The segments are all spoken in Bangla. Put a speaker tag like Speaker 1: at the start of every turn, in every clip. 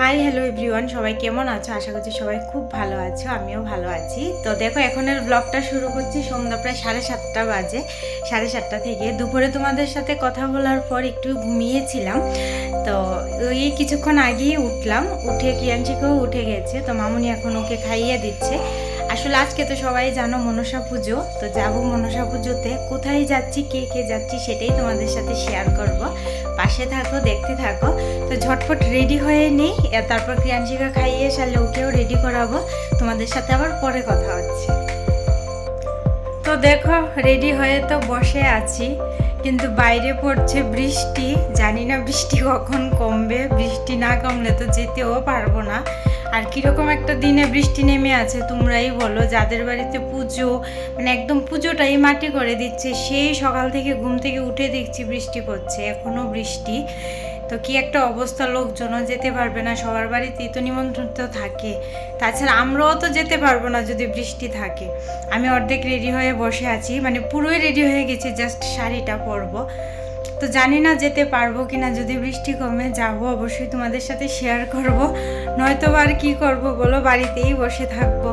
Speaker 1: হাই হ্যালো এভরিওয়ান সবাই কেমন আছো? আশা করছি সবাই খুব ভালো আছো, আমিও ভালো আছি। তো দেখো, এখনের ব্লগটা শুরু করছি সন্ধ্যা প্রায় সাড়ে সাতটা বাজে। সাড়ে সাতটা থেকে। দুপুরে তোমাদের সাথে কথা বলার পর একটু ঘুমিয়েছিলাম। তো ওই কিছুক্ষণ আগেই উঠলাম। উঠে কিয়ানচিকেও উঠে গেছে। তো মামুনি এখন ওকে খাইয়ে দিচ্ছে। আসলে আজকে তো সবাই জানো মনসা পুজো, তো যাব মনসা পুজোতে। কোথায় যাচ্ছি, কে কে যাচ্ছি সেটাই তোমাদের সাথে শেয়ার করব। পাশে থাকো, দেখতে থাকো। তো ঝটপট রেডি হয়ে নিই তারপর ক্রিয়াঞ্চিকা খাইয়ে সারলে ওকেও রেডি করাবো। তোমাদের সাথে আবার পরে কথা হচ্ছে। তো দেখো রেডি হয়ে তো বসে আছি, কিন্তু বাইরে পড়ছে বৃষ্টি। জানি না বৃষ্টি কখন কমবে, বৃষ্টি না কমলে তো যেতেও পারব না। আর কীরকম একটা দিনে বৃষ্টি নেমে আছে তোমরাই বলো। যাদের বাড়িতে পুজো মানে একদম পুজোটাই মাটি করে দিচ্ছে, সেই সকাল থেকে ঘুম থেকে উঠে দেখছি বৃষ্টি পড়ছে এখনও বৃষ্টি। তো কি একটা অবস্থা, লোকজনও যেতে পারবে না, সবার বাড়িতেই তো নিমন্ত্রণ তো থাকে। তাছাড়া আমরাও তো যেতে পারব না যদি বৃষ্টি থাকে। আমি অর্ধেক রেডি হয়ে বসে আছি মানে পুরোই রেডি হয়ে গেছি জাস্ট শাড়িটা পরবো। তো জানি না যেতে পারব কি না যদি বৃষ্টি কমে যাব অবশ্যই তোমাদের সাথে শেয়ার করব। নয়তো আর কি করব বলো, বাড়িতেই বসে থাকব।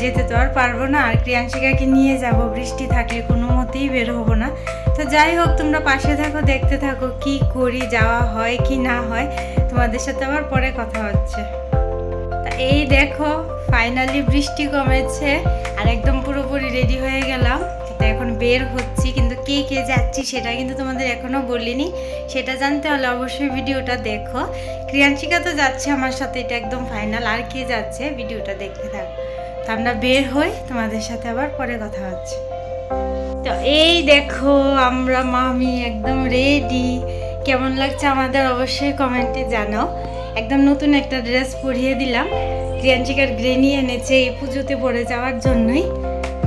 Speaker 1: যেতে তো আর পারব না, আর ক্রিয়াংশিকাকে নিয়ে যাব। বৃষ্টি থাকলে কোনো মতেই বের হব না। তো যাই হোক, তোমরা পাশে থাকো, দেখতে থাকো কি করি, যাওয়া হয় কি না হয়। তোমাদের সাথে আবার পরে কথা হচ্ছে। এই দেখো ফাইনালি বৃষ্টি কমেছে, আর একদম পুরোপুরি রেডি হয়ে গেলাম। তো এখন বের হচ্ছি, কিন্তু কে কে যাচ্ছি সেটা কিন্তু তোমাদের এখনও বলিনি। সেটা জানতে হলে অবশ্যই ভিডিওটা দেখো। ক্রিয়াঞ্চিকা তো যাচ্ছে আমার সাথে, এটা একদম ফাইনাল আর কে যাচ্ছে ভিডিওটা দেখতে থাকো। তো আমরা বের হই, তোমাদের সাথে আবার পরে কথা হচ্ছে। তো এই দেখো, আমরা মামি একদম রেডি কেমন লাগছে আমাদের অবশ্যই কমেন্টে জানাও। একদম নতুন একটা ড্রেস পরিয়ে দিলাম। ক্রিয়াঞ্চিকার গ্রেনি এনেছে এই পুজোতে পরে যাওয়ার জন্যই।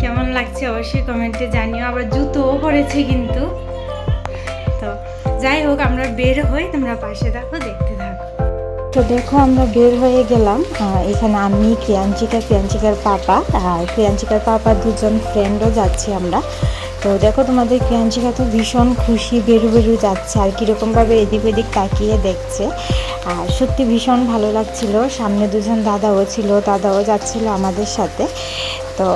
Speaker 1: কেমন লাগছে অবশ্যই কমেন্টে জানিও। আবার জুতোও পরেছে কিন্তু। তো যাই হোক, আমরা বের হই, তোমরা পাশে থাকো, দেখতে থাকো।
Speaker 2: তো দেখো, আমরা বের হয়ে গেলাম। এখানে আমি ক্রিয়াঞ্চিকা ক্রিয়াঞ্চিকার পাপা। আর ক্রিয়াঞ্চিকার পাপা দুজন ফ্রেন্ডও যাচ্ছি আমরা। তো দেখো, তোমাদের ক্রিয়াঞ্চিকা তো ভীষণ খুশি, বেরু বেরু যাচ্ছে। আর কীরকমভাবে এদিক ওদিক তাকিয়ে দেখছে। আর সত্যি ভীষণ ভালো লাগছিল। সামনে দুজন দাদাও ছিল, দাদাও যাচ্ছিল আমাদের সাথে। তো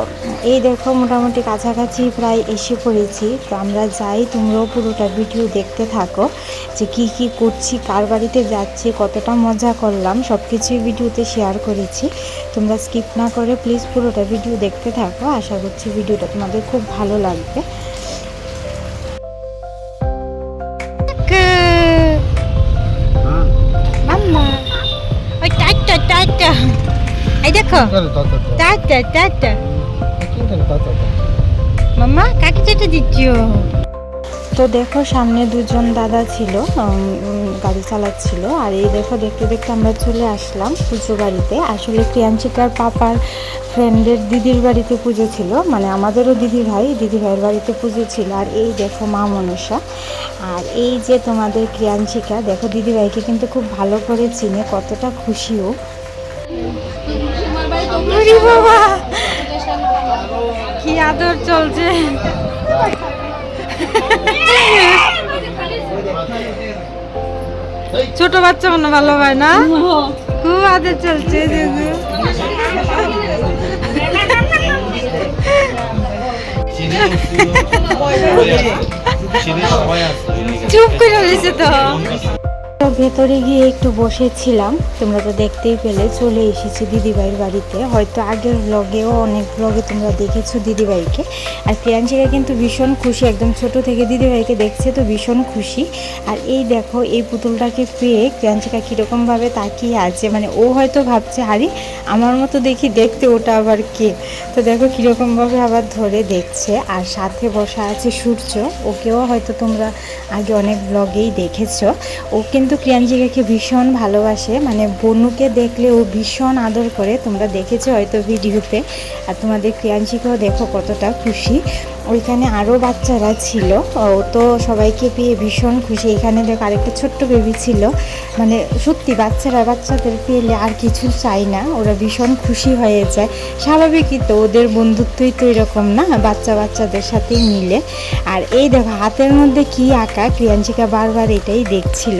Speaker 2: এই দেখো মোটামুটি কাছাকাছি প্রায় এসে পড়েছি। তো আমরা যাই তোমরাও পুরোটা ভিডিও দেখতে থাকো যে কি কি করছি কার বাড়িতে যাচ্ছি কতটা মজা করলাম সব কিছুই ভিডিওতে শেয়ার করেছি। তোমরা স্কিপ না করে প্লিজ পুরোটা ভিডিও দেখতে থাকো। আশা করছি ভিডিওটা তোমাদের খুব ভালো লাগবে।
Speaker 1: Tata tata. এই দেখো। Tata tata. মাম্মা কাকে চেটে দিচ্ছ?
Speaker 2: তো দেখো সামনে দুজন দাদা ছিল গাড়ি চালাচ্ছিল আর এই দেখো দেখতে দেখতে আমরা চলে আসলাম পুজো বাড়িতে। আসলে প্রিয়াঞ্চিকার পাপার ফ্রেন্ডের দিদির বাড়িতে পুজো ছিল মানে আমাদেরও দিদি ভাই দিদি ভাইয়ের বাড়িতে পুজো ছিল আর এই দেখো মা মনসা। আর এই যে তোমাদের ক্রিয়াঞ্চিকা দেখো দিদি ভাইকে কিন্তু খুব ভালো করে চিনে কতটা খুশিও
Speaker 1: বাবা! কি আদর চলছে? ছোট বাচ্চা মনে ভালো হয় না? খুব আদর চলছে। চুপ করে রয়েছে তো।
Speaker 2: ভেতরে গিয়ে একটু বসেছিলাম। তোমরা তো দেখতেই পেলে, চলে এসেছি দিদিভাইয়ের বাড়িতে। হয়তো আগের ব্লগেও অনেক ব্লগে তোমরা দেখেছ দিদিভাইকে। আর প্রিয়াঞ্চিকা কিন্তু ভীষণ খুশি, একদম ছোট থেকে দিদিভাইকে দেখছে তো ভীষণ খুশি। আর এই দেখো, এই পুতুলটাকে পেয়ে প্রিয়াঞ্চিকা কীরকমভাবে তাকিয়ে আছে। মানে ও হয়তো ভাবছে হারি আমার মতো দেখি দেখতে ওটা আবার কে? তো দেখো কীরকমভাবে আবার ধরে দেখছে। আর সাথে বসা আছে সূর্য। ওকেও হয়তো তোমরা আগে অনেক ব্লগেই দেখেছ। ও কিন্তু ক্রিয়াঞ্জিকাকে ভীষণ ভালোবাসে। মানে বনুকে দেখলে ও ভীষণ আদর করে। তোমরা দেখেছ হয়তো ভিডিওতে। আর তোমাদের ক্রিয়াঞ্জিকাও দেখো কতটা খুশি। ওইখানে আরও বাচ্চারা ছিল। ও তো সবাইকে পেয়ে ভীষণ খুশি। এখানে দেখো আরেকটা ছোট্ট বেবি ছিল। মানে সত্যি বাচ্চারা বাচ্চাদের পেলে আর কিছু চাই না, ওরা ভীষণ খুশি হয়ে যায়। স্বাভাবিকই তো ওদের বন্ধুত্বই তো এরকম না, বাচ্চা বাচ্চাদের সাথেই মিলে। আর এই দেখো, হাতের মধ্যে কি আঁকা ক্রিয়াঞ্চিকা বারবার এটাই দেখছিল।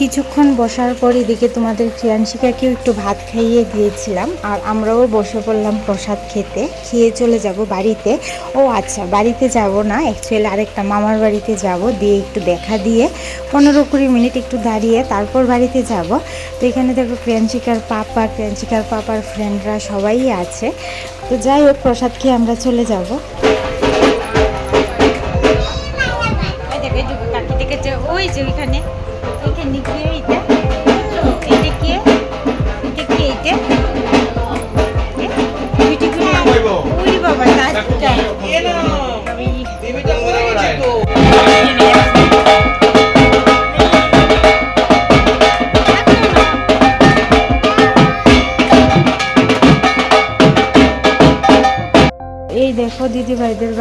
Speaker 2: কিছুক্ষণ বসার পর এদিকে তোমাদের ক্রিয়াংশিকাকেও একটু ভাত খাইয়ে দিয়েছিলাম, আর আমরাও বসে পড়লাম প্রসাদ খেতে। খেয়ে চলে যাব বাড়িতে। ও আচ্ছা বাড়িতে যাব না অ্যাকচুয়ালি আরেকটা মামার বাড়িতে যাব, দিয়ে একটু দেখা দিয়ে পনেরো কুড়ি মিনিট একটু দাঁড়িয়ে তারপর বাড়িতে যাব। তো এখানে দেখো ক্রিয়াংশিকার পাপা ক্রিয়াংশিকার পাপার ফ্রেন্ডরা সবাই আছে। তো যাই হোক, প্রসাদ খেয়ে আমরা চলে যাব।
Speaker 1: ওই যে ওইখানে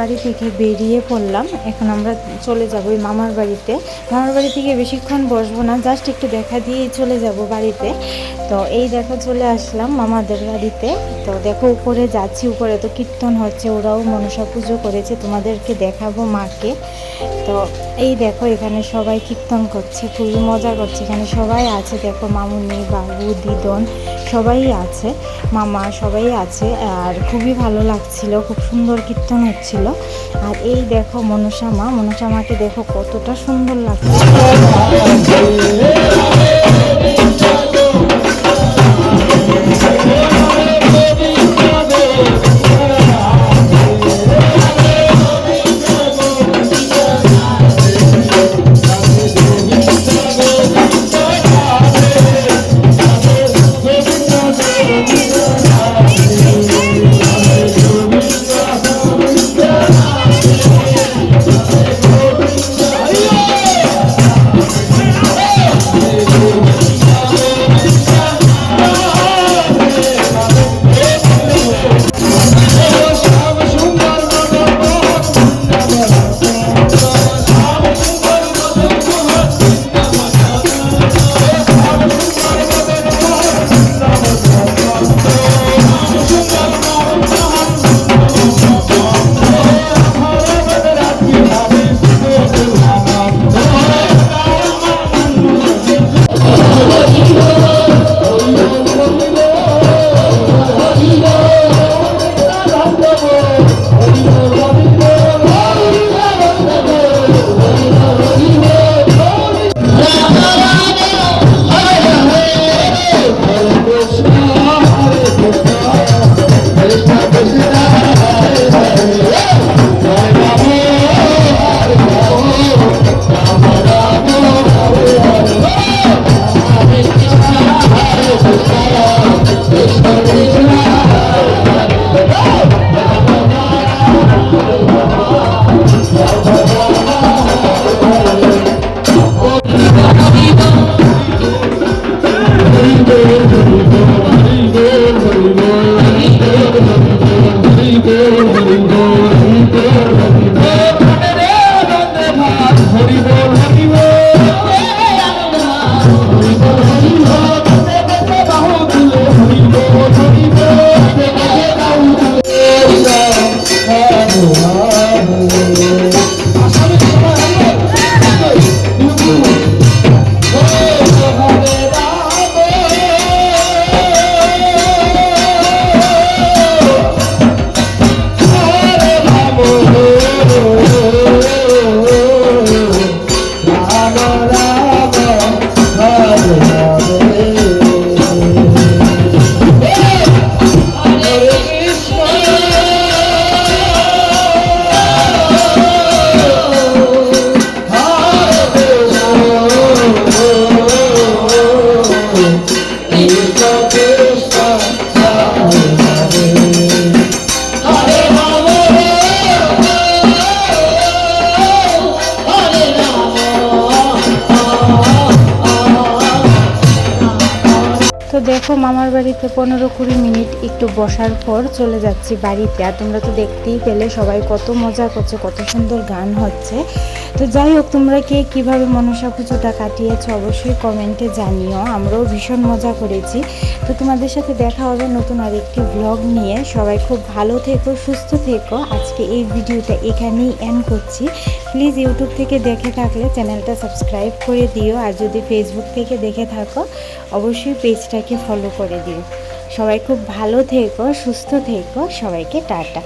Speaker 2: বাড়ি থেকে বেরিয়ে পড়লাম। এখন আমরা চলে যাব ওই মামার বাড়িতে। মামার বাড়ি থেকে বেশিক্ষণ বসবো না জাস্ট একটু দেখা দিয়েই চলে যাব বাড়িতে। তো এই দেখো চলে আসলাম মামাদের বাড়িতে। তো দেখো উপরে যাচ্ছি, উপরে তো কীর্তন হচ্ছে, ওরাও মনসা পুজো করেছে, তোমাদেরকে দেখাবো মাকে। তো এই দেখো এখানে সবাই কীর্তন করছে, খুবই মজা করছে। এখানে সবাই আছে, দেখো মামুনি, বাবু, দিদন সবাই আছে, মামা সবাই আছে, আর খুবই ভালো লাগছিল, খুব সুন্দর কীর্তন হচ্ছিল। আর এই দেখো মনসা মা, মনসা মাকে দেখো কতটা সুন্দর লাগছে।
Speaker 1: মামার বাড়িতে পনেরো কুড়ি মিনিট একটু বসার পর চলে যাচ্ছি বাড়িতে। আর তোমরা তো দেখতেই পেলে সবাই কত মজা করছে, কত সুন্দর গান হচ্ছে। তো যাই হোক, তোমরা কে কীভাবে মনসা পুজোটা কাটিয়েছো অবশ্যই কমেন্টে জানিও। আমরাও ভীষণ মজা করেছি। তো তোমাদের সাথে দেখা হবে নতুন আরেকটি ব্লগ নিয়ে। সবাই খুব ভালো থেকো, সুস্থ থেকো। আজকে এই ভিডিওটা এখানেই এন্ড করছি। প্লিজ ইউটিউব থেকে দেখে থাকলে চ্যানেলটা সাবস্ক্রাইব করে দিও। আর যদি ফেসবুক থেকে দেখে থাকো, অবশ্যই পেজটাকে ফলো করে দিও। সবাই খুব ভালো থেকো, সুস্থ থেকো। সবাইকে টাটা।